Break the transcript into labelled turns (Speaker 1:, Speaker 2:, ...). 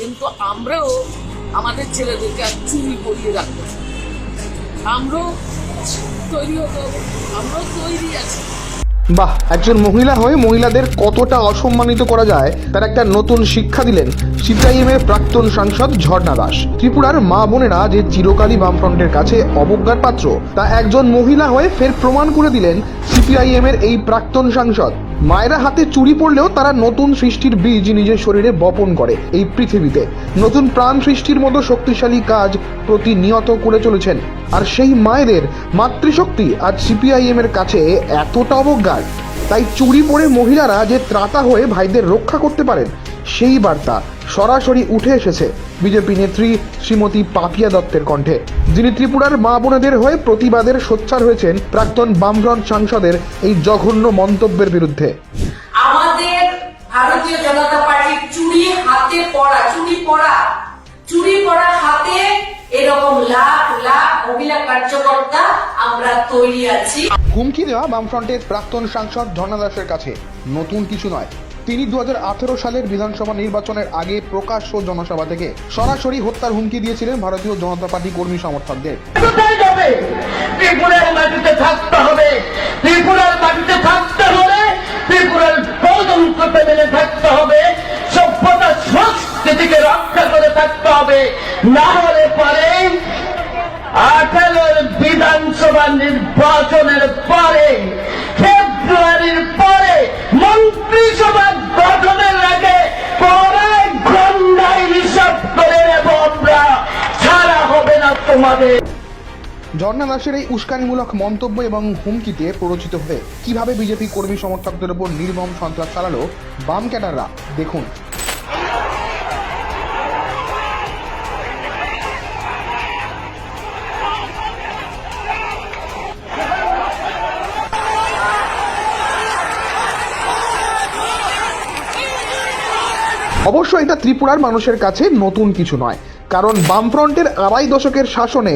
Speaker 1: কিন্তু আমরাও আমাদের ছেলেদেরকে আর চুরি করিয়ে রাখব আমরাও তৈরি হতে হবে, আমরাও তৈরি আছি।
Speaker 2: বাহ, একজন মহিলা হয়ে মহিলাদের কতটা অসম্মানিত করা যায়, তার একটা নতুন শিক্ষা দিলেন সিপিআইএমের প্রাক্তন সাংসদ ঝর্ণা দাস। ত্রিপুরার মা বোনেরা যে চিরকালই বামফ্রন্টের কাছে অবজ্ঞার পাত্র, তা একজন মহিলা হয়ে ফের প্রমাণ করে দিলেন সিপিআইএমের এই প্রাক্তন সাংসদ। মায়েরা হাতে চুরি পড়লেও তারা নতুন সৃষ্টির বীজ নিজের শরীরে বপন করে এই পৃথিবীতে। নতুন প্রাণ সৃষ্টির মতো শক্তিশালী কাজ প্রতিনিয়ত করে চলেছেন। আর সেই মায়েদের মাতৃশক্তি আজ সিপিআইএম এর কাছে এতটা অবজ্ঞার। তাই চুরি পড়ে মহিলারা যে ত্রাতা হয়ে ভাইদের রক্ষা করতে পারেন সেই বার্তা সরাসরি উঠে এসেছে বিজেপি নেত্রী শ্রীমতী পাপিয়া দত্তের কণ্ঠে। যিনি ত্রিপুরার মা বোনেদের হয়ে প্রতিবাদের সোচ্চার হয়েছেন প্রাক্তন বামফ্রন্ট সাংসদের এই জঘন্য মন্তব্যের বিরুদ্ধে।
Speaker 3: আমাদের ভারতীয় জনতা পার্টির চুরি হাতে পড়া চুরি পড়া চুরি পড়া হাতে এরকম লাখ লাখ মহিলা কার্যকর্তা আমরা তৈরি আছি।
Speaker 2: হুমকি দেওয়া বামফ্রন্টের প্রাক্তন সাংসদ ঝর্ণা দাসের কাছে। নতুন কিছু নয়। তিনি দু হাজার আঠেরো সালের বিধানসভা নির্বাচনের আগে প্রকাশ্য জনসভা থেকে সরাসরি হত্যার হুমকি দিয়েছিলেন ভারতীয় জনতা পার্টি কর্মী সমর্থকদের।
Speaker 4: থাকতে হবে। না হলে বিধানসভা নির্বাচনের তোমাদের
Speaker 2: ঝর্ণা দাসের এই উস্কানিমূলক মন্তব্য এবং হুমকিতে প্ররোচিত হয়ে কীভাবে বিজেপি কর্মী সমর্থকদের উপর নির্মম সন্ত্রাস চালালো বাম ক্যাডাররা? দেখুন। অবশ্য এটা ত্রিপুরার মানুষের কাছে নতুন কিছু নয়। কারণ বামফ্রন্টের আড়াই দশকের শাসনে